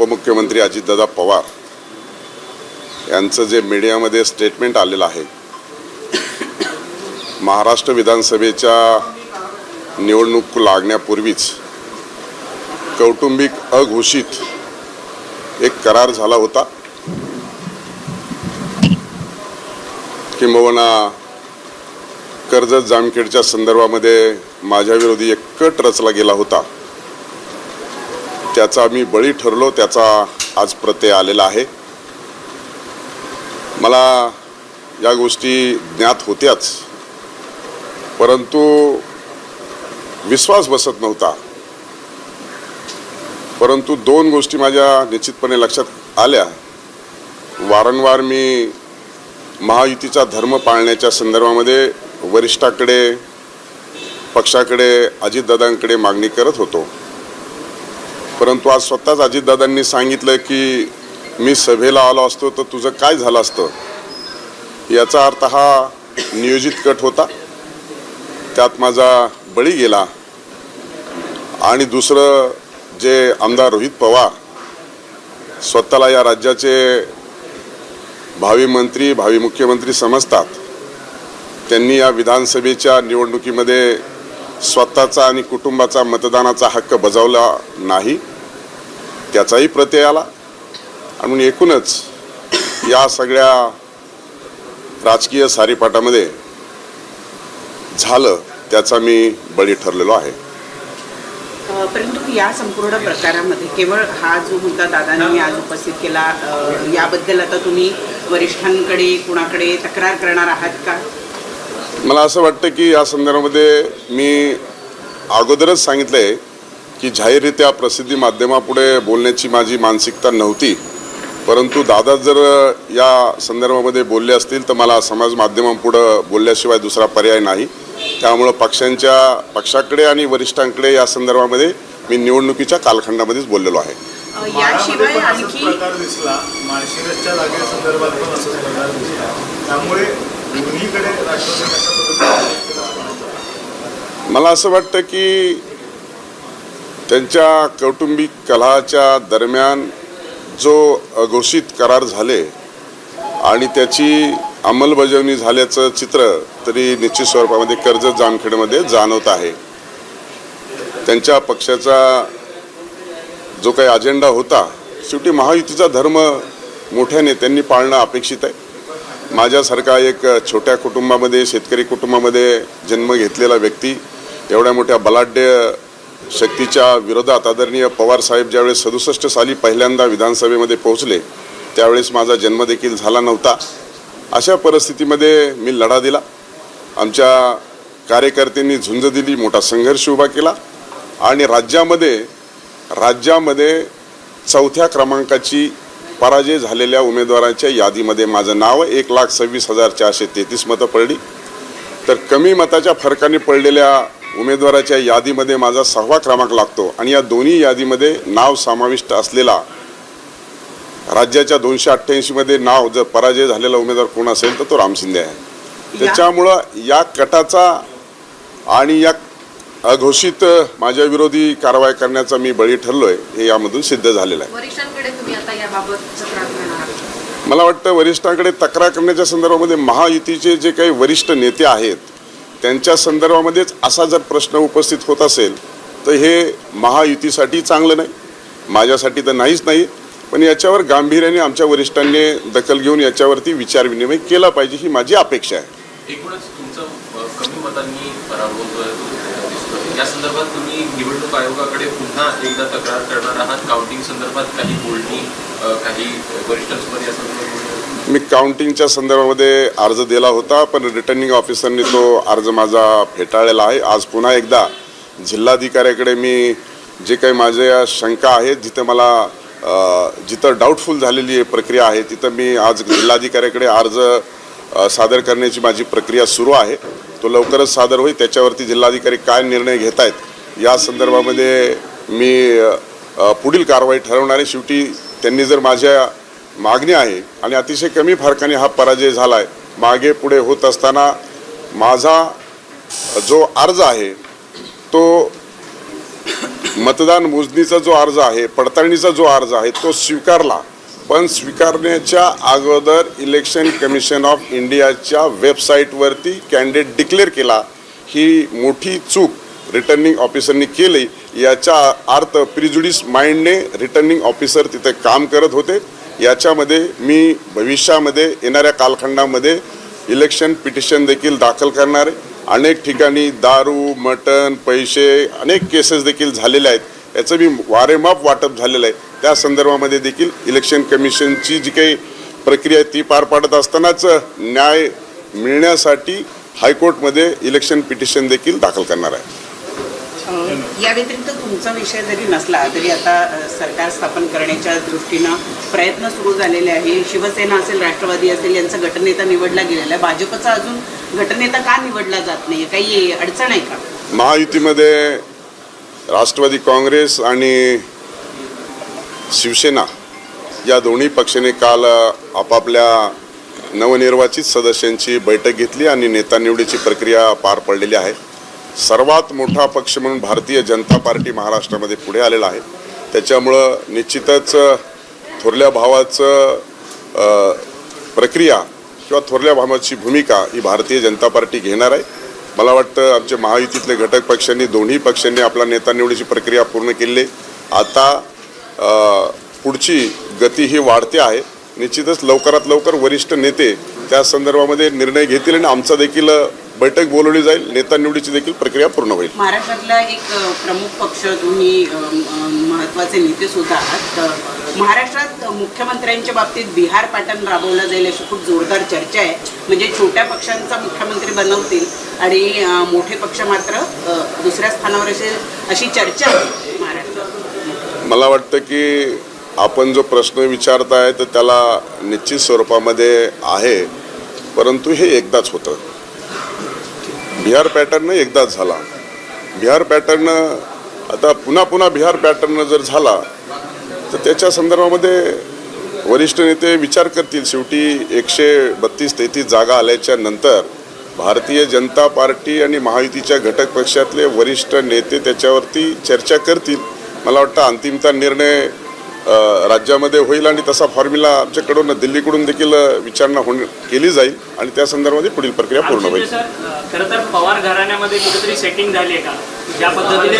उपमुख्यमंत्री अजितदादा पवार यांचं जे मीडियामध्ये स्टेटमेंट आलेलं आहे महाराष्ट्र विधानसभेच्या निवडणूक लागण्यापूर्वीच कौटुंबिक अघोषित एक करार झाला होता. किंबहुना कर्जत जामखेडच्या संदर्भामध्ये माझ्याविरोधी एक कट रचला गेला होता. त्याचा मी बळी ठरलो त्याचा आज प्रत्यय आलेला आहे. मला या गोष्टी ज्ञात होत्याच. परंतु विश्वास बसत नव्हता. परंतु दोन गोष्टी माझ्या निश्चितपणे लक्षात आल्या. वारंवार मी महायुतीचा धर्म पाळण्याच्या संदर्भामध्ये वरिष्ठाकडे पक्षाकडे अजितदादांकडे मागणी करत होतो. परंतु आज स्वतःच अजितदादांनी सांगितलं की मी सभेला आलो असतो तर तुझं काय झालं असतं? याचा अर्थ हा नियोजित कट होता. त्यात माझा बळी गेला. आणि दुसरं जे आमदार रोहित पवार स्वतःला या राज्याचे भावी मंत्री भावी मुख्यमंत्री समजतात. त्यांनी या विधानसभेच्या निवडणुकीमध्ये स्वतःचा आणि कुटुंबाचा मतदानाचा हक्क बजावला नाही. त्याचाही प्रत्यय आला. आणि म्हणून एकूणच या सगळ्या राजकीय सारीपाटामध्ये झालं त्याचा मी बळी ठरलेलो आहे. परंतु या संपूर्ण प्रकारामध्ये केवळ हा जो मुद्दा दादांनी आज उपस्थित केला याबद्दल आता तुम्ही वरिष्ठांकडे कुणाकडे तक्रार करणार आहात का? मला असं वाटतं की या संदर्भामध्ये मी अगोदरच सांगितलं आहे की जाहीररित्या प्रसिद्धी माध्यमापुढे बोलण्याची माझी मानसिकता नव्हती. परंतु दादा जर या संदर्भामध्ये बोलले असतील तर मला समाज माध्यमांपुढं बोलल्याशिवाय दुसरा पर्याय नाही. त्यामुळं पक्षांच्या पक्षाकडे आणि वरिष्ठांकडे या संदर्भामध्ये मी निवडणुकीच्या कालखंडामध्येच बोललेलो आहे. मला असं वाटतं की त्यांच्या कौटुंबिक कलहाच्या दरम्यान जो अघोषित करार झाले आणि त्याची अंमलबजावणी झाल्याचं चित्र तरी निश्चित स्वरूपामध्ये कर्जत जामखेडमध्ये जाणवत आहे. त्यांच्या पक्षाचा जो काही अजेंडा होता शेवटी महायुतीचा धर्म मोठ्या नेत्यांनी पाळणं अपेक्षित आहे. माझ्यासारखा एक छोट्या कुटुंबामध्ये शेतकरी कुटुंबामध्ये जन्म घेतलेला व्यक्ती एवढ्या मोठ्या बलाढ्य शक्तीच्या विरोधात आदरणीय पवार साहेब ज्यावेळेस सदुसष्ट साली पहिल्यांदा विधानसभेमध्ये पोहोचले त्यावेळेस माझा जन्मदेखील झाला नव्हता. अशा परिस्थितीमध्ये मी लढा दिला. आमच्या कार्यकर्त्यांनी झुंज दिली मोठा संघर्ष उभा केला आणि राज्यामध्ये राज्यामध्ये चौथ्या क्रमांकाची पराजय झालेल्या उमेदवारांच्या यादीमध्ये माझं नाव एक लाख सव्वीस हजार चारशे तेहतीस मतं पडली. तर कमी मताच्या फरकाने पडलेल्या उमेदवाराच्या यादीमध्ये माझा सहावा क्रमांक लागतो आणि या दोन्ही यादीमध्ये नाव समाविष्ट असलेला राज्याच्या दोनशे अठ्ठ्याऐंशीमध्ये नाव जर पराजय झालेला उमेदवार कोण असेल तर तो राम शिंदे आहे. त्याच्यामुळं या कटाचा आणि या अघोषित माझ्या विरोधी कारवाई करण्याचा मी बळी ठरलोय हे यामधून सिद्ध झालेलं आहे. मला वाटतं वरिष्ठांकडे तक्रार करण्याच्या संदर्भामध्ये महायुतीचे जे काही वरिष्ठ नेते आहेत त्यांच्या संदर्भामध्येच असा जर प्रश्न उपस्थित होत असेल तर हे महायुतीसाठी चांगलं नाही. माझ्यासाठी तर नाहीच नाही पण याच्यावर गांभीर्याने आमच्या वरिष्ठांनी दखल घेऊन याच्यावरती विचारविनिमय केला पाहिजे ही माझी अपेक्षा आहे. संदर्भात काउंटिंग संदर्भात काही बोलणी काही वरिष्ठांसोबत या संदर्भात मी काउंटिंगच्या संदर्भामध्ये अर्ज दिला होता पण रिटर्निंग ऑफिसरनी तो अर्ज माझा फेटाळलेला आहे. आज पुन्हा एकदा जिल्हाधिकाऱ्याकडे मी जे काही माझ्या शंका आहेत जिथं मला जिथं डाऊटफुल झालेली आहे प्रक्रिया आहे तिथं मी आज जिल्हाधिकाऱ्याकडे अर्ज सादर करण्याची माझी प्रक्रिया सुरू आहे. तो लवकरच सादर होईल. त्याच्यावरती जिल्हाधिकारी काय निर्णय घेत आहेत या संदर्भामध्ये मी पुढील कारवाई ठरवणार आहे. शेवटी त्यांनी जर माझ्या मागणी आहे आणि अतिशय कमी फरकाने हा पराजय झाला आहे मागे पुढे होत असताना माझा जो अर्ज आहे तो मतदान मोजणीचा जो अर्ज आहे पडताळणीचा जो अर्ज आहे तो स्वीकारला. पण स्वीकारण्याच्या अगोदर इलेक्शन कमिशन ऑफ इंडियाच्या वेबसाईटवरती कॅन्डिडेट डिक्लेअर केला. ही मोठी चूक रिटर्निंग ऑफिसरनी केली. याचा अर्थ प्रिजुडिस माइंडने रिटर्निंग ऑफिसर तिथे काम करत होते. याच्यामध्ये मी भविष्यामध्ये येणाऱ्या कालखंडामध्ये इलेक्शन पिटिशन देखील दाखल करणार. आहे अनेक ठिकाणी दारू मटण पैसे अनेक केसेस देखील झालेले आहेत. याचं मी वारेमाप वाटप झालेलं आहे. त्या संदर्भामध्ये देखील इलेक्शन कमिशनची जी काही प्रक्रिया आहे ती पार पाडत असतानाच न्याय मिळण्यासाठी हायकोर्टमध्ये इलेक्शन पिटिशन देखील दाखल करणार आहे. या व्यतिरिक्त तुमचा विषय जरी नसला तरी आता सरकार स्थापन करण्याच्या दृष्टीनं प्रयत्न सुरू झालेले आहे. शिवसेना असेल राष्ट्रवादी असेल यांचा गटनेता निवडला गेलेला आहे. भाजपचा अजून गटनेता का निवडला जात नाही? काही अडचण आहे का? महायुतीमध्ये राष्ट्रवादी काँग्रेस आणि शिवसेना या दोन्ही पक्षाने काल आपापल्या नवनिर्वाचित सदस्यांची बैठक घेतली आणि नेता निवडीची प्रक्रिया पार पडलेली आहे. सर्वात मोठा पक्ष म्हणून भारतीय जनता पार्टी महाराष्ट्रामध्ये पुढे आलेला आहे. त्याच्यामुळं निश्चितच थोरल्या भावाचं प्रक्रिया किंवा थोरल्या भावाची भूमिका ही भारतीय जनता पार्टी घेणार आहे. मला वाटतं आमच्या महायुतीतले घटक पक्षांनी दोन्ही पक्षांनी आपला नेता निवडीची प्रक्रिया पूर्ण केली. आता पुढची गती ही वाढते आहे. निश्चितच लवकरात लवकर वरिष्ठ नेते त्या संदर्भामध्ये निर्णय घेतील आणि आमचा देखील बैठक बोलवली जाईल. नेता निवडीची देखील प्रक्रिया पूर्ण होईल. महाराष्ट्रातला एक प्रमुख पक्ष तुम्ही महत्त्वाचे नेते सुद्धा आहात. महाराष्ट्रात मुख्यमंत्र्यांच्या बाबतीत बिहार पॅटर्न राबवला जाईल अशी खूप जोरदार चर्चा आहे. म्हणजे छोट्या पक्षांचा मुख्यमंत्री बनवतील आणि मोठे पक्ष मात्र दुसऱ्या स्थानावर असेल अशी चर्चा आहे महाराष्ट्रात. मला वाटतं की आपण जो प्रश्न विचारताय तर त्याला निश्चित स्वरूपामध्ये आहे. परंतु हे एकदाच होतं. बिहार पॅटर्न एकदाच झाला. बिहार पॅटर्न आता पुन्हा पुन्हा बिहार पॅटर्न जर झाला तर त्याच्या संदर्भामध्ये वरिष्ठ नेते विचार करतील. शेवटी एकशे बत्तीस तेहतीस जागा आल्याच्यानंतर भारतीय जनता पार्टी आणि महायुतीच्या घटक पक्षातले वरिष्ठ नेते त्याच्यावरती चर्चा करतील. मला वाटतं अंतिमता निर्णय राज्यामध्ये होईल आणि तसा फॉर्म्युला आमच्याकडून दिल्लीकडून देखील विचारणा होण केली जाईल आणि त्या संदर्भामध्ये पुढील प्रक्रिया पूर्ण होईल. खरं तर पवार घराण्यामध्ये कुठेतरी सेटिंग झाली आहे का? ज्या पद्धतीने